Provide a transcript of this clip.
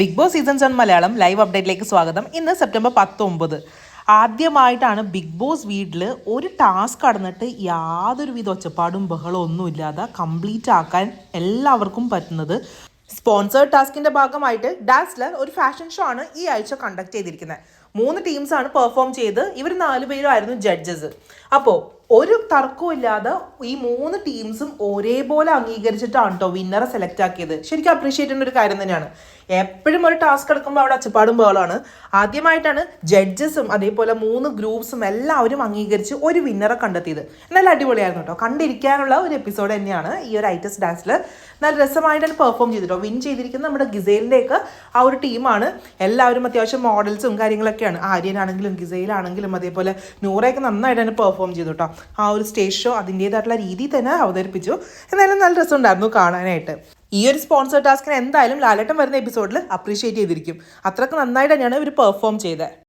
Big Boss season seven Malayalam live അപ്ഡേറ്റിലേക്ക് സ്വാഗതം. ഇന്ന് September പത്തൊമ്പത്. ആദ്യമായിട്ടാണ് ബിഗ് ബോസ് വീട്ടിൽ ഒരു ടാസ്ക് കടന്നിട്ട് യാതൊരുവിധ ഒച്ചപ്പാടും ബഹളവും ഒന്നും ഇല്ലാതെ കംപ്ലീറ്റ് ആക്കാൻ എല്ലാവർക്കും പറ്റുന്നത് സ്പോൺസേർഡ് ടാസ്കിന്റെ ഭാഗമായിട്ട് ഡാസ്ലർ ഒരു ഫാഷൻ ഷോ ആണ് ഈ ആഴ്ച കണ്ടക്ട് ചെയ്തിരിക്കുന്നത്. മൂന്ന് ടീംസ് ആണ് പെർഫോം ചെയ്ത്. ഇവർ നാലുപേരും പേരുമായിരുന്നു ജഡ്ജസ് അപ്പോൾ ഒരു തർക്കവും ഇല്ലാതെ ഈ മൂന്ന് ടീംസും ഒരേപോലെ അംഗീകരിച്ചിട്ടാണ് കേട്ടോ വിന്നറെ സെലക്ട് ആക്കിയത്. ശരിക്കും അപ്രീഷിയേറ്റ് ചെയ്യുന്ന ഒരു കാര്യം തന്നെയാണ്. എപ്പോഴും ഒരു ടാസ്ക് എടുക്കുമ്പോൾ അവിടെ അച്ചപ്പാടും ബഹളമാണ്. ആദ്യമായിട്ടാണ് ജഡ്ജസും അതേപോലെ മൂന്ന് ഗ്രൂപ്പ്സും എല്ലാവരും അംഗീകരിച്ച് ഒരു വിന്നറെ കണ്ടെത്തിയത്. നല്ല അടിപൊളിയായിരുന്നു കേട്ടോ കണ്ടിരിക്കാനുള്ള ഒരു എപ്പിസോഡ് തന്നെയാണ് ഈ ഒരു ഐറ്റസ് ഡാൻസിൽ നല്ല രസമായിട്ടാണ് പെർഫോം ചെയ്തിട്ടോ. വിൻ ചെയ്തിരിക്കുന്ന നമ്മുടെ ഗിസൈലിന്റെയൊക്കെ ആ ഒരു ടീമാണ് എല്ലാവരും അത്യാവശ്യം മോഡൽസും കാര്യങ്ങളൊക്കെയാണ്. ആര്യനാണെങ്കിലും ഗിസൈലാണെങ്കിലും അതേപോലെ നൂറയൊക്കെ നന്നായിട്ടാണ് പെർഫോം ചെയ്തു കേട്ടോ ആ ഒരു സ്റ്റേജ് ഷോ അതിന്റേതായിട്ടുള്ള രീതിയിൽ തന്നെ അവതരിപ്പിച്ചു. എന്നാലും നല്ല രസമുണ്ടായിരുന്നു കാണാനായിട്ട്. ഈ ഒരു സ്പോൺസർ ടാസ്കിന് എന്തായാലും ലാലേട്ടൻ വരുന്ന എപ്പിസോഡിൽ അപ്രീഷിയേറ്റ് ചെയ്തിരിക്കും. അത്രയ്ക്ക് നന്നായിട്ട് തന്നെയാണ് ഇവർ പെർഫോം ചെയ്തത്.